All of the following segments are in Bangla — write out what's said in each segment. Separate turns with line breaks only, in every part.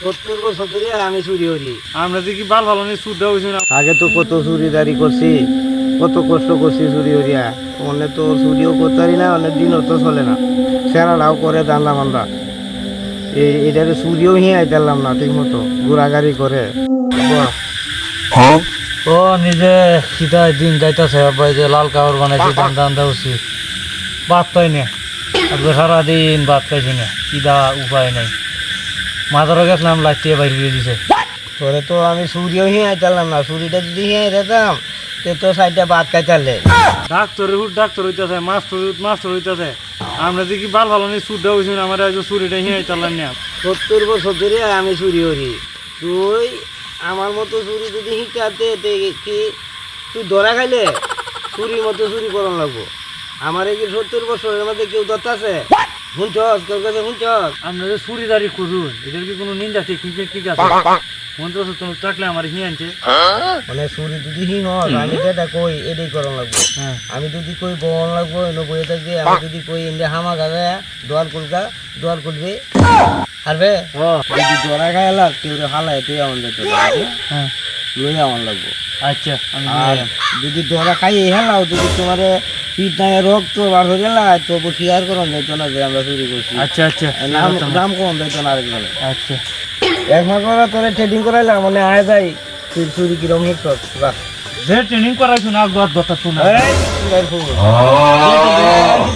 সত্তর বছর ধরে আমি চুরি করি।
আমরা কি বাল ভালো নেই সুদটা হয়েছে না?
আগে তো কত চুরিদারি করছি কত কষ্ট করছি চুরি করিয়া। অনেক তো চুরিও করতে পারি না অনেক দিনও তো চলে না। সেরাটাও করে জানলাম আমরা। এই এটারে চুরিও হিয়াই পারলাম না ঠিক মতো। ঘোরাগাড়ি করে।
ও নিজে সীতা দিন যাইতেছে আব্বাই যে লাল কাপড় বানাইছি দান দান দেওছি ভাত পাই না। সারাদিন ভাত পাইছি না। কিদা উপায় নাই। মাথারও গেছিলাম লাইটিয়ে বাইরে দিয়ে দিছে।
তোরে তো আমি চুরিও হিয়াই পারলাম না চুরিটা যদি হিয়াই দিতাম তে তো সাইডটা বাদ খাইতালে।
ডাক্তার হুট ডাক্তার হইতেছে মাস্টার হুট মাস্টার হইতেছে। আমরা যে কি বাল ভালো নেই সুদটা হয়েছে আমার আজ চুরিটা হিয়াই চালাম না।
সত্তর বছর ধরে আমি চুরি করি তুই আমার মতো চুরি যদি শিকাতে তে কি তুই ধরা খাইলে? চুরির মতো চুরি করন লাগবো। আমার এই যে সত্তর বছরের মধ্যে কেউ দত্ত আছে শুনছস কেউ কাছে শুনছস?
আমরা যে চুরিদারি খুঁজুন এটার কি কোনো নিন্দা ঠিক ঠিক ঠিক আছে মন্ত্র থাকলে আমার হিয়ানছে
মানে চুরি যদি হি হস আমি যেটা কই এটাই করন লাগবো।
হ্যাঁ।
আমি যদি কই বন লাগবো এনে থাকবে আমি যদি কই ইন্ডিয়া হামা গাবে দোয়ার কুলকা দোয়ার কুলবে হারবে?
ও
যদি ধরা খাইলা কেউ হালাই তুই আমার যেতে
হ্যাঁ।
লই আমার লাগবো।
আচ্ছা
আর যদি ধরা খাই হেলাও যদি তোমার নাই রক্ত বার হয়ে গেল তো স্বীকার করন যাইতো না যে আমরা চুরি করছি।
আচ্ছা আচ্ছা
নাম নাম কম যাইতো না আরেকজনে
আচ্ছা।
এক মাস পরে তোরে ট্রেডিং করাইলাম মানে আয় যাই তুই চুরি কিরম হিট বাস
যে ট্রেনিং করাইছো না গদ দতা শোনা।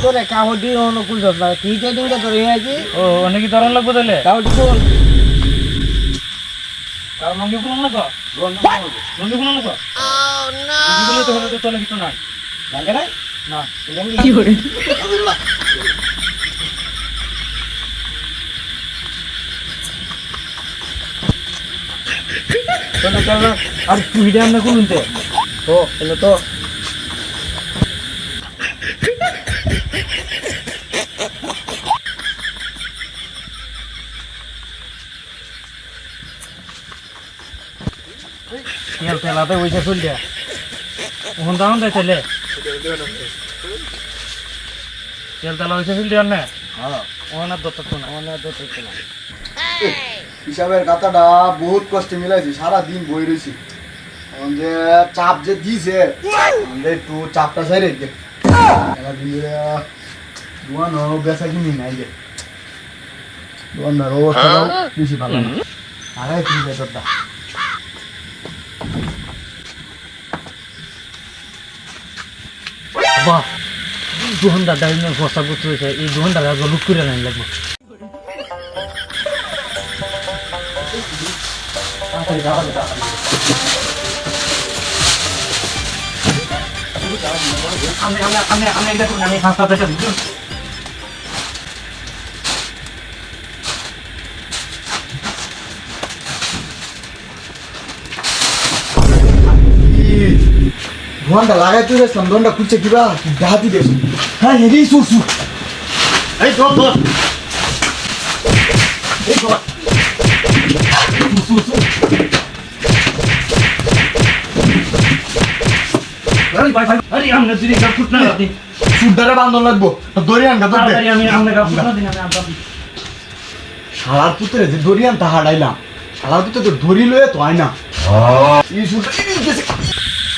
তোরে কাহটি অনুকূল যাস না কি ট্রেডিং টা তোরে হয়েছি
ও অনেক ধরন লাগবো তাহলে।
কাহটি কোন
না না তো? হলে তো? চলে কিছু নাই।
লাগে না।
না
তোরা চল না
আর তুই আমরা কোন তে
তো তো
তেল তেলাতে ওইটা চল দিয়া। ওখান দাম দেয় তাহলে তেল তেলা হয়েছে চল দিয়া না?
হ্যাঁ
ওখানে দত্ত শোনা
আমার তো তো না।
হিসাবের কথাটা বহুত কষ্টে মিলাইছি সারা দিন বই রয়েছি যে চাপ যে দিছে একটু চাপটা সাইরে দে। এলা দিন ধরে দোয়ান বেচা কিনি নাই যে দোয়ানদার অবস্থাটাও বেশি ভালো না। আড়াই কিনি বেতরটা
বাহ দুহন্ডা ডাইনের বস্তা করতে হয়েছে এই দুহন্ডা গাছ লুক করে নাই লাগবে আমি আমি আমি আমি আমি হাসপাতালে যাব
দোয়ানটা লাগাই তুই গেছিলাম দোয়ানটা খুলছে কিবা ডাহাতি দেশ। হ্যাঁ হেরি সুর সুর
এই ধর ধর। এই আমি
পুত্রে যে দরিয়ান তা হারাইলাম। শালার পুত্রে তো ধরি লয়ে তো আয়
না।